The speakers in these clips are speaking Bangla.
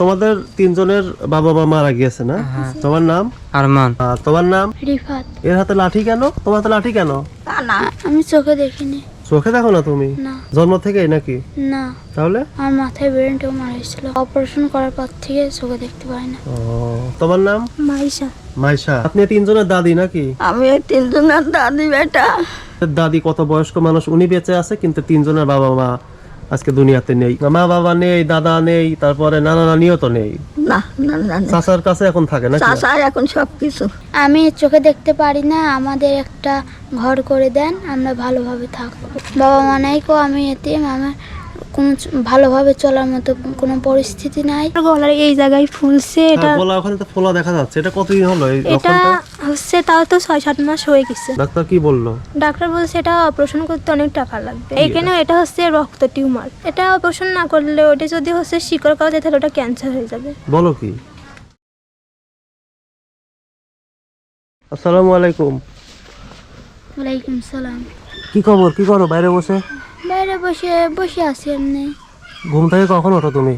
তোমাদের তিনজনের বাবা মা মারা গিয়েছে না? তোমার নাম? আরমান। তোমার নাম? রিফাত। এর হাতে লাঠি কেন? তোমার হাতে লাঠি কেন? আমি চোখে দেখিনি। চোখে দেখো না তুমি? না। জন্ম থেকেই নাকি? না। তাহলে? আমার মাথায় ব্রেন টিউমার হয়েছিল অপারেশন করার পর থেকে চোখে দেখতে পাই না। ও তোমার নাম? মাইশা। মাইশা। আপনি তিনজনের দাদি নাকি? আমি তিনজনের দাদি বেটা। দাদি কত বয়স্ক মানুষ উনি বেঁচে আছে কিন্তু তিনজনের বাবা মা আজকে দুনিয়াতে নেই। মা বাবা নেই দাদা নেই তারপরে নানা নানিও তো নেই। না না না না চাচার কাছে এখন থাকে নাকি? চাষা এখন সব কিছু আমি চোখে দেখতে পারি না আমাদের একটা ঘর করে দেন আমরা ভালোভাবে থাকব। বাবা মা নাই কো আমি এতিম আমার কোনো চ- ভালোভাবে চলার মতো কোনো পরিস্থিতি নাই। গলার এই জায়গায় ফুলছে এটা হ্যাঁ, বলা ওখানে তো ফোলা দেখা যাচ্ছে এটা কতদিন হলো এই এটা হচ্ছে তাও তো ছয় সাত মাস হয়ে গেছে। ডাক্তার কি বলল? ডাক্তার বলছে এটা অপারেশন করতে অনেক টাকা লাগবে। এখানে এটা হচ্ছে রক্ত টিউমার এটা অপারেশন না করলে ওটা যদি হচ্ছে শিকড় করা যায় তাহলে ওটা ক্যান্সার হয়ে যাবে। বলো কি? আসসালামু আলাইকুম। ওয়ালাইকুম সালাম। কি খবর? কি করো? বাইরে বসে? বাইরে বসে বসে আছি এমনি। ঘুম থেকে কখন ওঠো তুমি?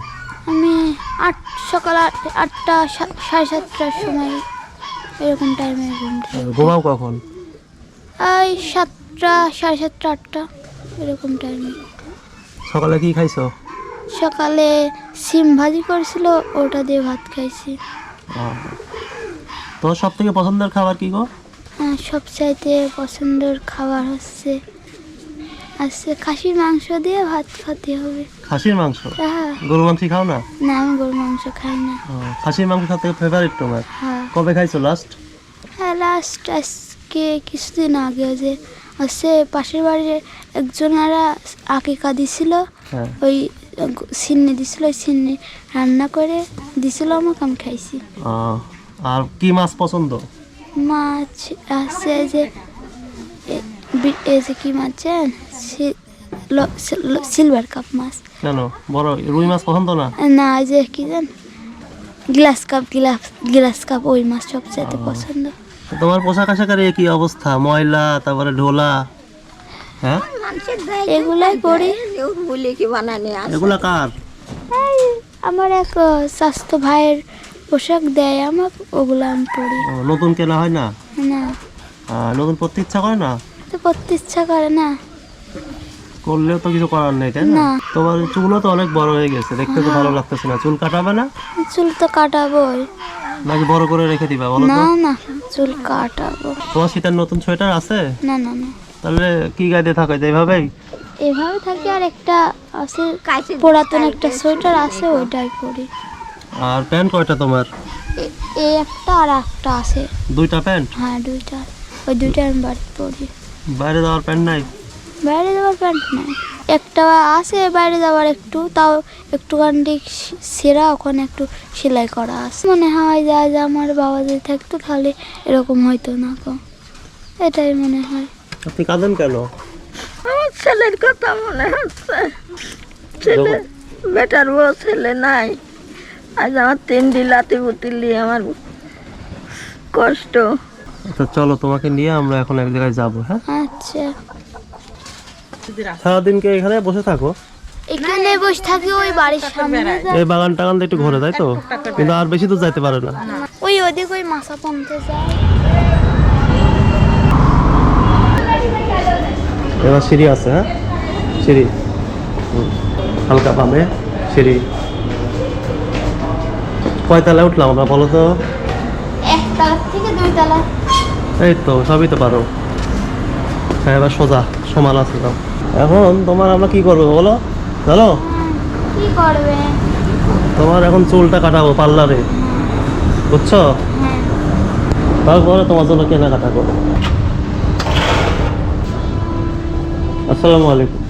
আমি আট সকাল আট আটটা সা- সাড়ে সাতটার সময় এরকম টাইমে ঘুমাও কখন? এই সাতটা সাড়ে সাতটা আটটা এরকম টাইমে সকালে কি খাইছো? সকালে সিম ভাজি করেছিল ওটা দিয়ে ভাত খাইছি। তোর সব থেকে পছন্দের খাবার কি গো? সব সবচাইতে পছন্দের খাবার হচ্ছে আছে খাসির মাংস দিয়ে ভাত খেতে হবে। খাসির মাংস? হ্যাঁ। গরু মাংস খাও না? না আমি গরু মাংস খাই না। খাসির মাংস সব ফেভারিট তোমার? হ্যাঁ। কবে খাইছো লাস্ট হ্যাঁ লাস্ট আজকে কিছুদিন আগে যে হচ্ছে পাশের বাড়ির একজনেরা আকিকা দিছিল হ্যাঁ। ওই সিন্নি দিছিল ওই সিন্নি রান্না করে দিছিল আমাকে আমি খাইছি। আর কি মাছ পছন্দ? মাছ আছে যে এ- বি- কি মাছ সিলভার কাপ মাছ। কেন? বড় রুই মাছ পছন্দ না? না এই যে কি জান? Glass cup glass glass cup ওই মাছ সবচেয়ে পছন্দ। তোমার পোশাক আশাকের কি অবস্থা? ময়লা তারপরে ঢোলা হ্যাঁ? এগুলাই বলি কি বানানি আছে এগুলা কার? এই আমার এক স্বাস্থ্য ভাইয়ের পোশাক দেয় আমার ওগুলো আমি পরি। নতুন কেনা হয় না? না। নতুন পড়তে ইচ্ছা করে না? তো পড়তে ইচ্ছা করে না। করলেও তো কিছু করার নেই তাই না। তোমার চুলও তো অনেক বড় হয়ে গেছে দেখতে তো ভালো লাগতেছে না। চুল কাটাবে না? চুল তো কাটাবোই। নাকি বড় করে রেখে দিবা বলো না না চুল কাটাবো। তোমার শীতের নতুন সোয়েটার আছে? না না না। তাহলে কি গায়ে থাকো এইভাবেই? এভাবে থাকি আর একটা আছে পুরাতন একটা সোয়েটার আছে ওইটাই পরি। আর প্যান্ট কয়টা তোমার? এ- এই একটা আর একটা আছে। দুইটা প্যান্ট? হ্যাঁ দুইটা। ওই দুইটা আমি বাড়িতে পরি। বাইরে যাওয়ার প্যান্ট নাই? বাইরে যাওয়ার প্যান্ট নাই। একটা আছে বাইরে যাওয়ার একটু তাও একটুখানি সেরা ওখানে একটু সেলাই করা আছে। মনে হয় যা যা আমার বাবা যদি থাকতো তাহলে এরকম হয়তো না গো। এটাই মনে হয়। আপনি কাঁদেন কেন? আমার ছেলের কথা মনে হচ্ছে। ছেলে বেটার বউ ছেলে নাই। আজ আমার তিন লাতি বুতিলি আমার কষ্ট। আচ্ছা চলো তোমাকে নিয়ে আমরা এখন এক জায়গায় যাব হ্যাঁ? আচ্ছা। সারাদিনকে এখানে বসে থাকো। এখানে বসে থাকি ওই বাড়ির সামনে এই বাগান টাগান একটু ঘুরে তাই তো? কিন্তু আর বেশি দূর যাইতে পারে না। ওই ওদিক ওই মাছা পমতে যায় এবার সিঁড়ি আছে হ্যাঁ? সিঁড়ি। হুম। হালকা পাবে সিঁড়ি। কয়তলায় উঠলাম আমরা বলো তো? একতলা থেকে দুই তলা এই তো সবই তো পারো। হ্যাঁ এবার সোজা সমান আছে তো। এখন তোমার আমরা কি করব বলো? জানো কি করবে? তোমার এখন চুলটা কাটাবো পার্লারে। বুঝছ? হ্যাঁ। তারপরে তোমার জন্য কেনাকাটা করব। আসসালামু আলাইকুম।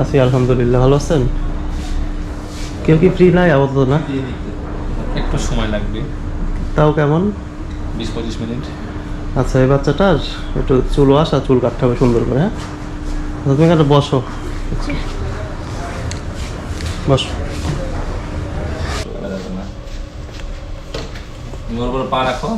আছি আলহামদুলিল্লাহ। ভালো আছেন? কেউ কি ফ্রি নাই আপাতত না? একটু সময় লাগবে। তাও কেমন? বিশ পঁচিশ মিনিট। আচ্ছা এই বাচ্চাটার একটু চুল আসা চুল কাটতে হবে সুন্দর করে হ্যাঁ? আচ্ছা, তুমি একটা বসো। বসো। ওর উপর পা রাখো।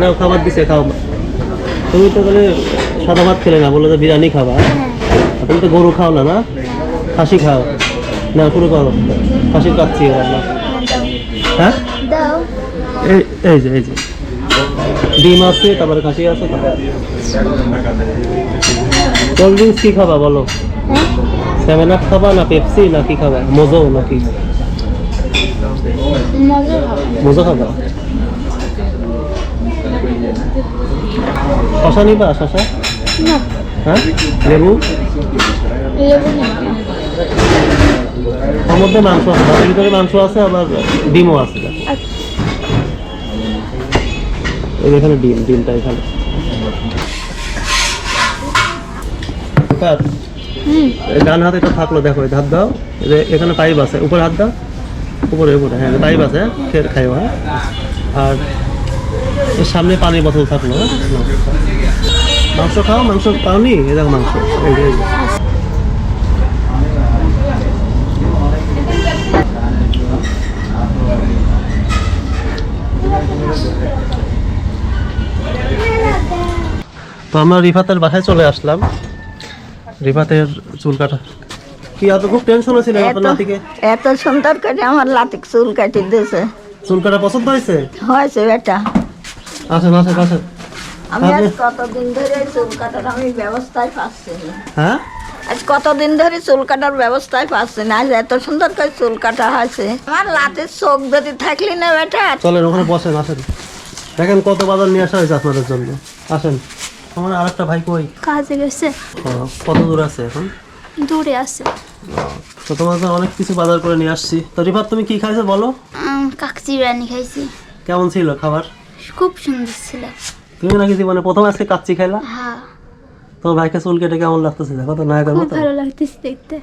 না খাবার দিছে খাও। তুমি তো তাহলে সাদা ভাত খেলে না বলল যে বিরিয়ানি খাবা। তুমি তো গরু খাও না না? খাসি খাও। না শুরু করো। খাসির কাচ্ছি হ্যাঁ? এই এই যে এই যে। ডিম আছে তারপরে খাসি আছে কোল্ড ড্রিঙ্কস কি খাবা বলো? সেভেন আপ খাবা না পেপসি না কি খাবা? মোজো নাকি? মোজো খাবা? শশা নিবা শশা? হ্যাঁ? লেবু? ওর মধ্যে মাংস আছে ভাতের ভিতরে মাংস আছে আবার ডিমও আছে। এখানে ডিম ডিমটা এখানে। ডান হাতে তো থাকল দেখো হাত দাও। এই যে এখানে পাইপ আছে উপরে হাত দাও। উপরে উপরে হ্যাঁ পাইপ আছে ফের খাইও হ্যাঁ। আর সামনে পানির বোতল থাকল হ্যাঁ? মাংস খাও মাংস পাওনি? দেখো মাংস। তো আমরা রিফাতের বাসায় চলে আসলাম। রিফাতের চুল কাটা। কি এত খুব টেনশন এত আপনার নাতিকে এত সুন্দর করে আমার লাতিক চুল কাটি দিয়েছে। চুল কাটা পছন্দ হয়েছে? হয়েছে বেটা। আসেন আসেন আসেন আমি আজ কতদিন ধরে চুল কাটার আমি ব্যবস্থায় পাচ্ছি না। হ্যাঁ? আজ কতদিন ধরে চুল কাটার ব্যবস্থায় পাচ্ছি না। আজ এত সুন্দর করে চুল কাটা হয়েছে। আমার লাতের চোখ যদি থাকলি না বেটা। চলেন ওখানে বসেন আসেন। দেখেন কত বাজার নিয়ে আসা হয়েছে আপনাদের জন্য। আসেন। আমার আরেকটা ভাই কই? কাজে গেছে। ও, কত দূর আছে এখন? দূরে আছে। তো তোমার জন্য অনেক কিছু বাজার করে নিয়ে আসছি। তো রিফাত তুমি কি খাইছো বলো? কাকচি বিরিয়ানি খাইছি। কেমন ছিল খাবার? খুব সুন্দর ছিল। তুমি নাকি জীবনে প্রথম আজকে কাচ্চি খাইলা? হ্যাঁ। তোমার ভাইকে চুল কেটে কেমন লাগতেছে দেখো তো নায়কের মতো ভালো লাগতেছে দেখতে।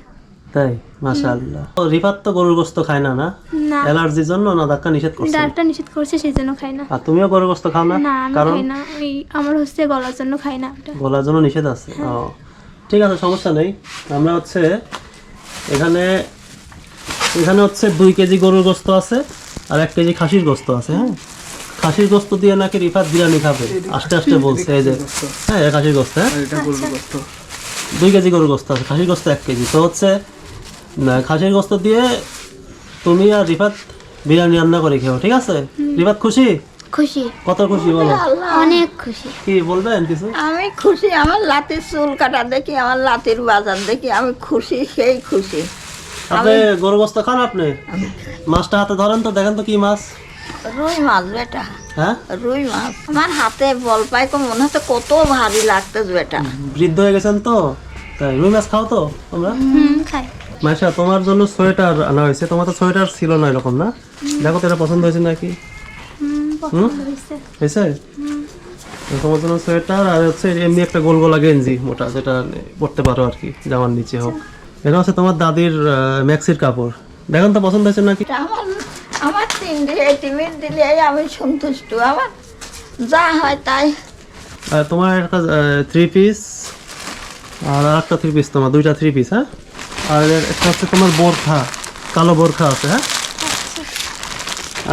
তাই? মাশাআল্লাহ। ও, রিফাত তো গরুর গোস্ত খায় না না? অ্যালার্জির জন্য না ডাক্তার নিষেধ করছে? ডাক্তার নিষেধ করছে সেই জন্য খাই না। আর তুমিও গরুর গোস্ত খাও না? কারণ না। ওই আমার হচ্ছে গলার জন্য খাই না গলার জন্য নিষেধ আছে। ও। ঠিক আছে সমস্যা নেই। আমরা হচ্ছে এখানে এখানে হচ্ছে দুই কেজি গরুর গোস্ত আছে আর এক কেজি খাসির গোস্ত আছে হ্যাঁ? খাসির গোস্ত দিয়ে নাকি রিফাত বিরিয়ানি খাবে? আস্তে আস্তে বলছে এই যে হ্যাঁ এটা খাসির গোস্ত হ্যাঁ? দুই কেজি গরুর গোস্ত আছে খাসির গোস্ত এক কেজি। তো হচ্ছে না খাসির গোস্ত দিয়ে তুমি আর রিফাত বিরিয়ানি রান্না করে খেও ঠিক আছে? রিফাত খুশি? খুশি। কত খুশি বলো? অনেক খুশি। কি বলবেন কিছু আমি খুশি আমার লাতির চুল কাটা দেখি আমার লাতির বাজার দেখি আমি খুশি সেই খুশি। আপনি গরু গোস্ত খান আপনি? মাছটা হাতে ধরেন তো দেখেন তো কি মাছ। রুই মাছ বেটা। হ্যাঁ? রুই মাছ। আমার হাতে বল পাই কো মনে হচ্ছে কত ভারী লাগতেছে বেটা। বৃদ্ধ হয়ে গেছেন তো? তাই রুই মাছ খাও তো তোমরা? হুম খাই। মাইশা তোমার জন্য সোয়েটার আনা হয়েছে। তোমার তো সোয়েটার ছিল না এরকম না? দেখো তো এটা পছন্দ হয়েছে নাকি? হুম পছন্দ হয়েছে। হয়েছে? তোমার জন্য সোয়েটার আর হচ্ছে এমনি একটা গোল গোলা গেঞ্জি মোটা যেটা পরতে পারো আর কি জামার নিচে হোক। এটা হচ্ছে তোমার দাদির ম্যাক্সির কাপড়। দেখেন তো পছন্দ হয়েছে নাকি? আমার তিন দিলে টিমির দিলে আমি সন্তুষ্ট। আমার যা হয় তাই। তোমার একটা থ্রি পিস আর একটা থ্রি পিস তোমার দুইটা থ্রি পিস হ্যাঁ? আর এর একটা হচ্ছে তোমার বোরখা কালো বোরখা আছে হ্যাঁ?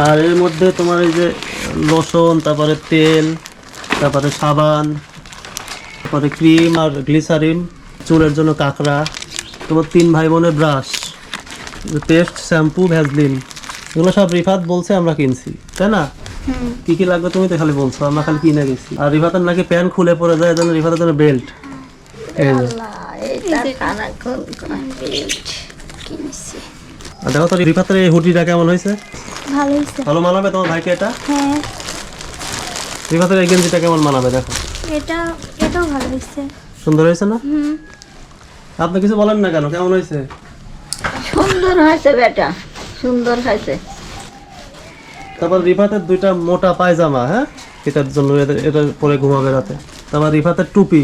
আর এর মধ্যে তোমার এই যে লোশন তারপরে তেল তারপরে সাবান তারপরে ক্রিম আর গ্লিসারিন চুলের জন্য কাঁকড়া তোমার তিন ভাই বোনের ব্রাশ পেস্ট শ্যাম্পু ভ্যাসলিন এগুলো সব রিফাত বলছে আমরা কিনছি। তাই না? কি কি লাগবে তুমি তো খালি বলছো আমরা খালি কিনে গেছি। আর রিফাতের নাকি প্যান্ট খুলে পড়ে যায় যেন রিফাতের জন্য বেল্ট। আর দেখো তো রিফাতের এই হুডিটা কেমন হয়েছে? ভালো হয়েছে। ভালো মানাবে তোমার ভাইকে এটা? হ্যাঁ। রিফাতের এই গেঞ্জিটা কেমন মানাবে দেখো। এটা এটাও ভালো হয়েছে। সুন্দর হয়েছে না? হুম। আপনি কিছু বলেন না কেন কেমন হয়েছে? সুন্দর হয়েছে বেটা। সুন্দর হয়েছে তারপর রিফাতের দুইটা মোটা পায়জামা হ্যাঁ? এটার জন্য এটা পরে ঘুমাবে রাতে। তারপর রিফাতের টুপি।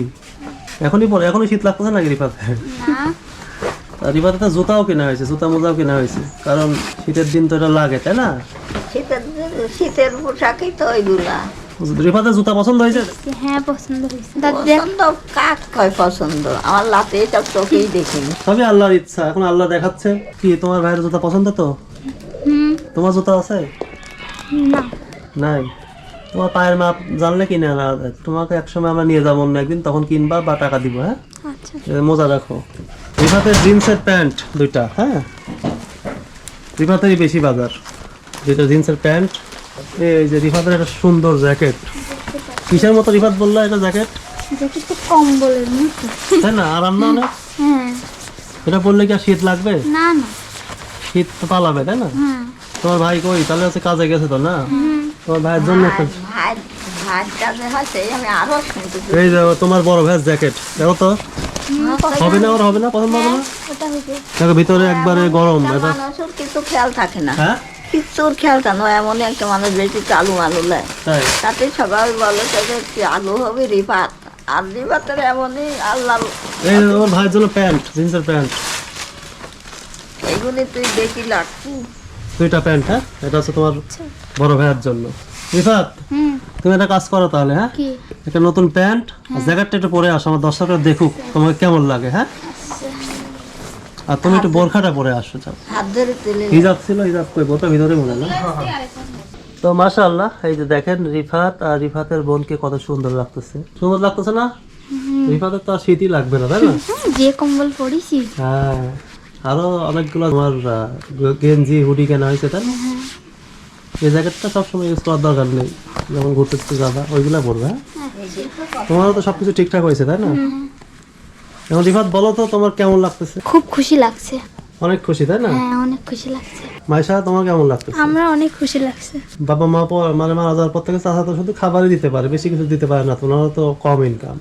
এখনই পরে এখনই শীত লাগতেছে নাকি রিফাতে রিফাতে তো জুতাও কেনা হয়েছে জুতা মোজাও কেনা হয়েছে। কারণ শীতের দিন তো এটা লাগে তাই না? শীতের শীতের পোশাকই তো ওইগুলা রিফাতের জুতা পছন্দ হয়েছে? হ্যাঁ পছন্দ হয়েছে। পছন্দ কাক কয় পছন্দ? আমার লাতে এটা চোখেই দেখিনি। সবই আল্লাহর ইচ্ছা এখন আল্লাহ দেখাচ্ছে। কি তোমার ভাইয়ের জুতা পছন্দ তো? তোমার জুতা আছে? না। নাই? তোমার পায়ের মাপ জানলে কিনে আনা যায়। তোমাকে একসময় আমরা নিয়ে যাব অন্য একদিন তখন কিনবা বা টাকা দিব হ্যাঁ? আচ্ছা। মোজা রাখো রিফাতের জিন্সের প্যান্ট দুইটা হ্যাঁ? রিফাতেরই বেশি বাজার। দুইটা জিন্সের প্যান্ট। এই যে রিফাতের একটা সুন্দর জ্যাকেট। কিসের মতো রিফাত বলল এটা জ্যাকেট? তো কম্বলের মতো। তাই না? আরাম না অনেক হ্যাঁ। এটা পরলে কি আর শীত লাগবে? না না। শীত তো পালাবে তাই না? হ্যাঁ তোমার ভাই কই? তাহলে হচ্ছে কাজে গেছে তো না? তোমার ভাইয়ের জন্য এই যে তোমার বড় ভ্যাস জ্যাকেট দেখো তো। হবে না? ওর হবে না পছন্দ হবে না? হবে দেখো ভিতরে একবারে গরম এটা কিছু খেয়াল থাকে না। হ্যাঁ? কিচ্ছুর খেয়াল থাকে না এমনই একটা মানুষ বেশি চালু মালু নেয় তাতে সবাই বলে চালু হবে রিপাত আর রিপাতের এমনই আল্লাহ এই যে ভাইয়ের জন্য প্যান্ট জিন্সের প্যান্ট। এইগুলি তুই দেখি লাগবি দুইটা প্যান্ট হ্যাঁ? এটা হচ্ছে তোমার বড় ভাইয়ের জন্য। রিফাত তুমি একটা কাজ করো তাহলে হ্যাঁ? একটা নতুন প্যান্ট আর জ্যাকেটটা একটু পরে আসো আমার দর্শকরা দেখুক তোমাকে কেমন লাগে হ্যাঁ? আর তুমি একটু বোরখাটা পরে আসো যাও। হিজাব ছিল হিজাব কই? ভিতরে মনে না? তো মাশাআল্লাহ এই যে দেখেন রিফাত আর রিফাতের বোনকে কত সুন্দর লাগতেছে। সুন্দর লাগতেছে না? রিফাতের তো আর শীতই লাগবে না তাই না? যে কম্বল পরিছি হ্যাঁ। আরও অনেকগুলো তোমার গেঞ্জি হুডি কেনা হয়েছে তাই না? এই জ্যাকেটটা সবসময় ইউজ করার দরকার নেই। যখন ঘুরতে টুরতে যাবা ওইগুলা পরবে হ্যাঁ? তোমারও তো সবকিছু ঠিকঠাক হয়েছে তাই না? এখন রিফাত বলো তো তোমার কেমন লাগতেছে? খুব খুশি লাগছে। অনেক খুশি তাই না? হ্যাঁ অনেক খুশি লাগছে। মাইশা তোমার কেমন লাগতেছে? আমরা অনেক খুশি লাগছে। বাবা মা পর- মানে মারা যাওয়ার পর থেকে চাচা তো শুধু খাবারই দিতে পারে বেশি কিছু দিতে পারে না তোমার তো কম ইনকাম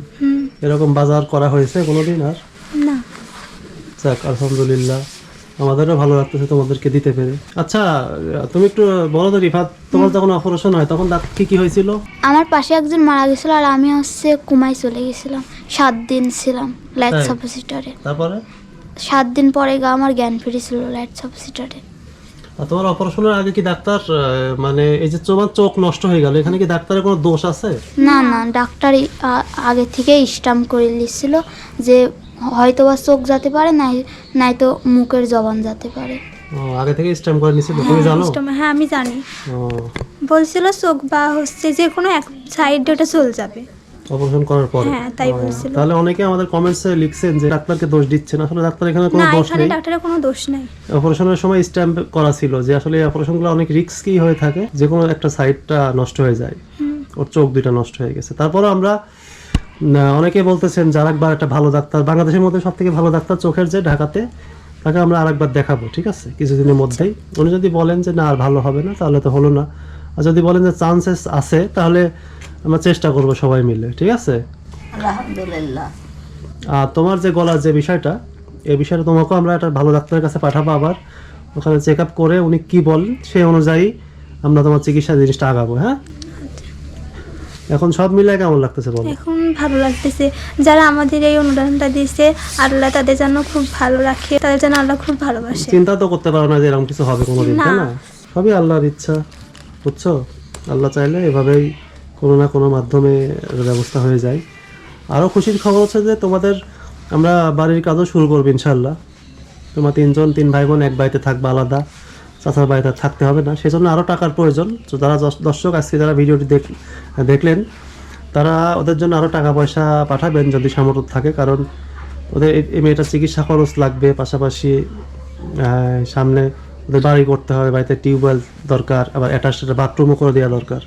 এরকম বাজার করা হয়েছে কোনোদিন আর? যাক আলহামদুলিল্লাহ। আমাদেরও ভালো লাগতেছে তোমাদেরকে দিতে পেরে। আচ্ছা তুমি একটু বলো তো রিফাত তোমার যখন অপারেশন হয় তখন দাঁত কি কি হয়েছিল? আমার পাশে একজন মারা গেছিল আর আমি হচ্ছে কুমাই চলে গেছিলাম। সাত দিন ছিলাম লাইট তাই? সাবসিটারে তারপরে? সাত দিন পরে গা আমার জ্ঞান ফিরেছিল লাইট সাবসিটারে আর তোমার অপারেশনের আগে কি ডাক্তার মানে এই যে তোমার চোখ নষ্ট হয়ে গেল এখানে কি ডাক্তারের কোনো দোষ আছে? না না ডাক্তার ই- আগে থেকে স্টাম্প করে দিচ্ছিল যে হয়তো বা চোখ যেতে পারে নাই নাই তো মুখের জবান যেতে পারে। ও, আগে থেকে স্ট্যাম্প করে নিছিল তুমি জানো? হ্যাঁ আমি জানি। ও। বলছিল চোখ বা হচ্ছে যে কোনো এক সাইড ওটা চলে যাবে। অপারেশন করার পরে? হ্যাঁ, তাই বলছিল। তাহলে অনেকে আমাদের কমেন্টসে লিখছেন যে ডাক্তারকে দোষ দিচ্ছেন আসলে ডাক্তার এখানে কোনো দোষ নেই। ডাক্তারের কোনো দোষ নাই। অপারেশনের সময় স্ট্যাম্প করা ছিল যে আসলে এই অপারেশনগুলো অনেক রিস্কি হয়ে থাকে যে কোনো একটা সাইডটা নষ্ট হয়ে যায়। ওর চোখ দুইটা নষ্ট হয়ে গেছে। তারপরে আমরা না, অনেকে বলতেছেন যে আরেকবার একটা ভালো ডাক্তার বাংলাদেশের মধ্যে সব থেকে ভালো ডাক্তার চোখের যে ঢাকাতে তাকে আমরা আরেকবার দেখাবো ঠিক আছে? কিছুদিনের মধ্যেই। উনি যদি বলেন যে না আর ভালো হবে না তাহলে তো হলো না। আর যদি বলেন যে চান্সেস আছে তাহলে আমরা চেষ্টা করব সবাই মিলে ঠিক আছে? আলহামদুলিল্লাহ। আর তোমার যে গলার যে বিষয়টা এই বিষয়টা তোমাকেও আমরা একটা ভালো ডাক্তারের কাছে পাঠাবো আবার। ওখানে চেক আপ করে উনি কি বলেন সেই অনুযায়ী আমরা তোমার চিকিৎসা জিনিসটা আগাবো হ্যাঁ? এখন সব মিলে কেমন লাগতেছে বলো? এখন ভালো লাগতেছে। যারা আমাদের এই অনুদানটা দিয়েছে আল্লাহ তাদের যেন খুব ভালো রাখে তাদের যেন আল্লাহ খুব ভালোবাসে। চিন্তা তো করতে পারো না যে এরকম কিছু হবে কোনোদিন তাই না? সবই আল্লাহর ইচ্ছা বুঝছ? আল্লাহ চাইলে এভাবেই কোনো না কোনো মাধ্যমে ব্যবস্থা হয়ে যায়। আরও খুশির খবর হচ্ছে যে তোমাদের আমরা বাড়ির কাজও শুরু করব ইনশাল্লাহ তোমার তিনজন তিন ভাই বোন এক বাড়িতে থাকবে আলাদা। চাচার বাড়িতে থাকতে হবে না। সেজন্য আরও টাকার প্রয়োজন। তো যারা দর্শক আজকে যারা ভিডিওটি দেখ, দেখলেন, তারা ওদের জন্য আরও টাকা পয়সা পাঠাবেন যদি সামর্থ্য থাকে। কারণ ওদের এই- মেয়েটার চিকিৎসা খরচ লাগবে, পাশাপাশি সামনে ওদের বাড়ি করতে হবে, বাড়িতে টিউবওয়েল দরকার, আবার অ্যাটাচ একটা বাথরুমও করে দেওয়া দরকার।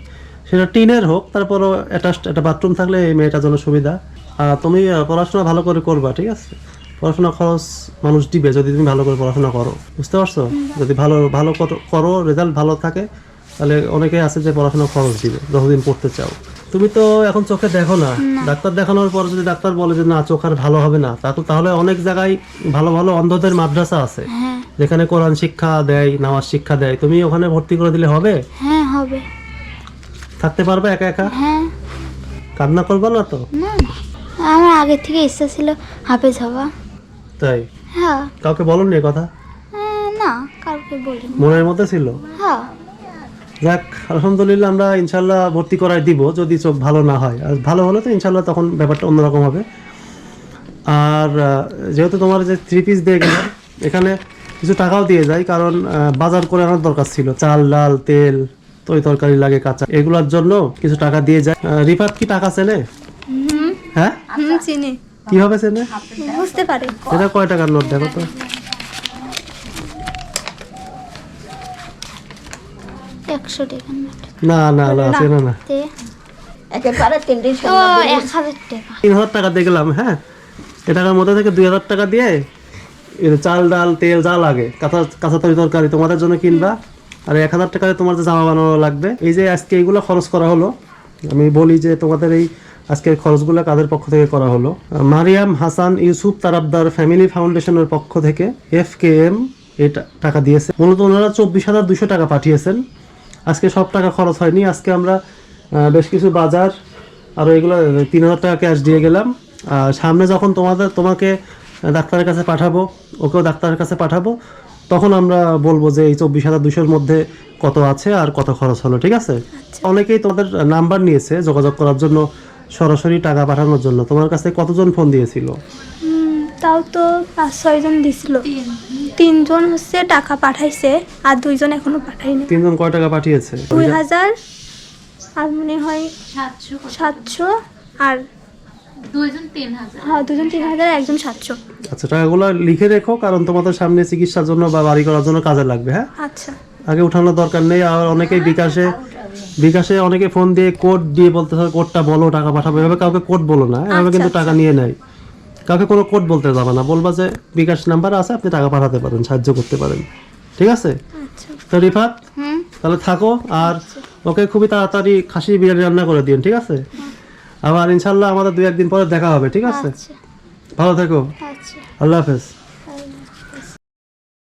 সেটা টিনের হোক, তারপরও অ্যাটাচড একটা বাথরুম থাকলে এই মেয়েটার জন্য সুবিধা। আর তুমি পড়াশোনা ভালো করে করবা, ঠিক আছে? পড়াশোনা খরচ মানুষ দিবে যদি তুমি ভালো করে পড়াশোনা করো। বুঝতে পারছ? যদি ভালো ভালো করো- রেজাল্ট ভালো থাকে তাহলে অনেকে আছে যে পড়াশোনা খরচ দিবে যতদিন পড়তে চাও। তুমি তো এখন চোখে দেখো না। ডাক্তার দেখানোর পর যদি ডাক্তার বলে যে না চোখ আর ভালো হবে না তা তো তাহলে অনেক জায়গায় ভালো ভালো অন্ধদের মাদ্রাসা আছে। হ্যাঁ। যেখানে কোরআন শিক্ষা দেয় নামাজ শিক্ষা দেয়। তুমি ওখানে ভর্তি করে দিলে হবে? হ্যাঁ হবে। থাকতে পারবে একা একা? হ্যাঁ। কান্না করবে না তো? না। আমার আগে থেকে ইচ্ছা ছিল হাফেজ হওয়া। তাই? হ্যাঁ। কাউকে বলো নি কথা? না কাউকে বলিনি। মনের মধ্যে ছিল? হ্যাঁ। যাক আলহামদুলিল্লাহ আমরা ইনশাল্লাহ ভর্তি করাই দিব যদি চোখ ভালো না হয়। আর ভালো হলে তো ইনশাল্লাহ তখন ব্যাপারটা অন্যরকম হবে। আর যেহেতু তোমার যে থ্রি পিস দিয়ে গেলাম এখানে কিছু টাকাও দিয়ে যায় কারণ বাজার করে আনার দরকার ছিল। চাল ডাল তেল তরি তরকারি লাগে কাঁচা। এগুলোর জন্য কিছু টাকা দিয়ে যায়। রিফাত কি টাকা চেনে? হ্যাঁ? চিনি। কীভাবে চেনে বুঝতে পারে। এটা কয় টাকার নোট দেখো তো। একশো টাকার নোট। না না না চেনে না একেবারে তিনটি এক হাজার টাকা। তিন হাজার টাকা দিয়ে গেলাম হ্যাঁ? এ টাকার মধ্যে থেকে দুই হাজার টাকা দিয়ে চাল ডাল তেল যা লাগে কাঁচা কাঁচা তরি তরকারি তোমাদের জন্য কিনবা। আর এক হাজার টাকা তোমার যে জামা বানানো লাগবে। এই যে আজকে এইগুলো খরচ করা হলো আমি বলি যে তোমাদের এই আজকের খরচগুলো কাদের পক্ষ থেকে করা হলো? মারিয়াম হাসান ইউসুফ তারাবদার ফ্যামিলি ফাউন্ডেশনের পক্ষ থেকে এফ কে এম এই টাকা দিয়েছে। মূলত ওনারা চব্বিশ হাজার দুশো টাকা পাঠিয়েছেন। আজকে সব টাকা খরচ হয়নি। আজকে আমরা বেশ কিছু বাজার আর এগুলো তিন হাজার টাকা ক্যাশ দিয়ে গেলাম। আর সামনে যখন তোমাদের তোমাকে ডাক্তারের কাছে পাঠাবো ওকেও ডাক্তারের কাছে পাঠাবো তখন আমরা বলব যে এই চব্বিশ হাজার দুশোর মধ্যে কত আছে আর কত খরচ হলো ঠিক আছে? অনেকেই তোমাদের নাম্বার নিয়েছে যোগাযোগ করার জন্য। সরাসরি টাকা পাঠানোর জন্য। তোমার কাছে কতজন ফোন দিয়েছিল? তাও তো পাঁচ ছয়জন দিছিল। তিনজন হচ্ছে টাকা পাঠাইছে আর দুইজন এখনও পাঠায়নি তিনজন কয় টাকা পাঠিয়েছে? দুই হাজার আর মনে হয় সাতশো আর দুইজন তিন হাজার। হ্যাঁ দুজন তিন হাজার একজন সাতশো। আচ্ছা টাকাগুলো লিখে রেখো কারণ তোমাদের সামনে চিকিৎসার জন্য বা বাড়ি করার জন্য কাজে লাগবে হ্যাঁ? আচ্ছা। আগে উঠানোর দরকার নেই আর অনেকেই বিকাশে বিকাশে অনেকে ফোন দিয়ে কোড দিয়ে বলতে হয় কোডটা বলো টাকা পাঠাবো। এভাবে কাউকে কোড বলো না এভাবে কিন্তু টাকা নিয়ে নেয়। কাউকে কোনো কোড বলতে যাবে না। বলবা যে বিকাশ নাম্বার আছে আপনি টাকা পাঠাতে পারেন সাহায্য করতে পারেন। ঠিক আছে? তো রিফাত হুম? তাহলে থাকো আর ওকে খুবই তাড়াতাড়ি খাসি বিরিয়ানি রান্না করে দিন ঠিক আছে? আবার ইনশাল্লাহ আমাদের দুই একদিন পরে দেখা হবে ঠিক আছে? আচ্ছা। ভালো থেকো। আচ্ছা। আল্লাহ হাফেজ।